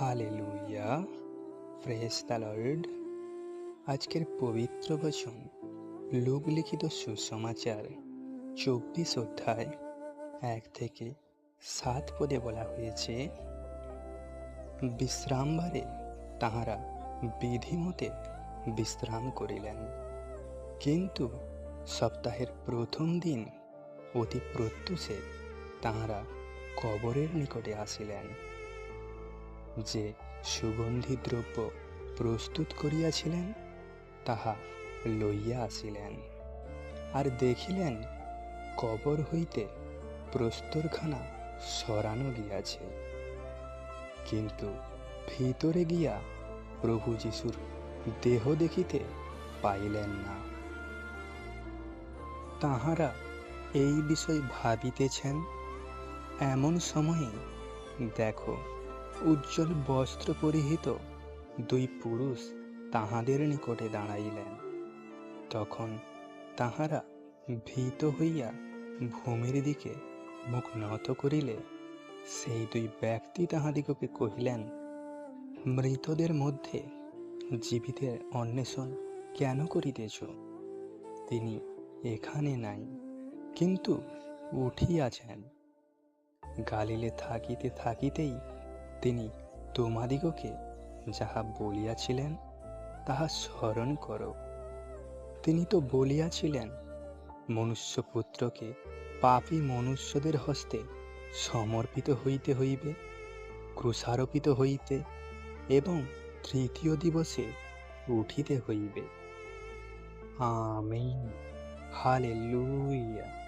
Hallelujah. Press the আজকের পবিত্র বচন লোক লিখিত সুসমাচার, চব্বিশ অধ্যায়, এক থেকে সাত পদে বলা হয়েছে, বিশ্রামবারে তাহারা বিধিমতে বিশ্রাম করিলেন। কিন্তু সপ্তাহের প্রথম দিন অতি প্রত্যুষে তাহারা কবরের নিকটে আসিলেন। যে সুগন্ধি দ্রব্য প্রস্তুত করিয়াছিলেন, তাহা লইয়া আসিলেন। আর দেখিলেন, কবর হইতে প্রস্তরখানা সরানো গিয়াছে। কিন্তু ভিতরে গিয়া প্রভু যিশুর দেহ দেখিতে পাইলেন না। তাহারা এই বিষয় ভাবিতেছেন, এমন সময়ে দেখো উজ্জ্বল বস্ত্র পরিহিত দুই পুরুষ তাহাদের নিকটে দাঁড়াইলেন। তখন তাহারা ভীত হইয়া ভূমির দিকে মুখ নত করিলে সেই দুই ব্যক্তি তাহাদিগকে কহিলেন, মৃতদের মধ্যে জীবিতের অন্বেষণ কেন করিতেছ? তিনি এখানে নাই, কিন্তু উঠিয়াছেন। গালিলে থাকিতে থাকিতেই তিনি তোমাদিগকে যাহা বলিয়াছিলেন, তাহা স্মরণ করো। তিনি তো বলিয়াছিলেন, মনুষ্যপুত্রকে পাপী মনুষ্যদের হস্তে সমর্পিত হইতে হইবে, ক্রুশারোপিত হইতে এবং তৃতীয় দিবসে উঠিতে হইবে। আমিন। হালেলুয়া।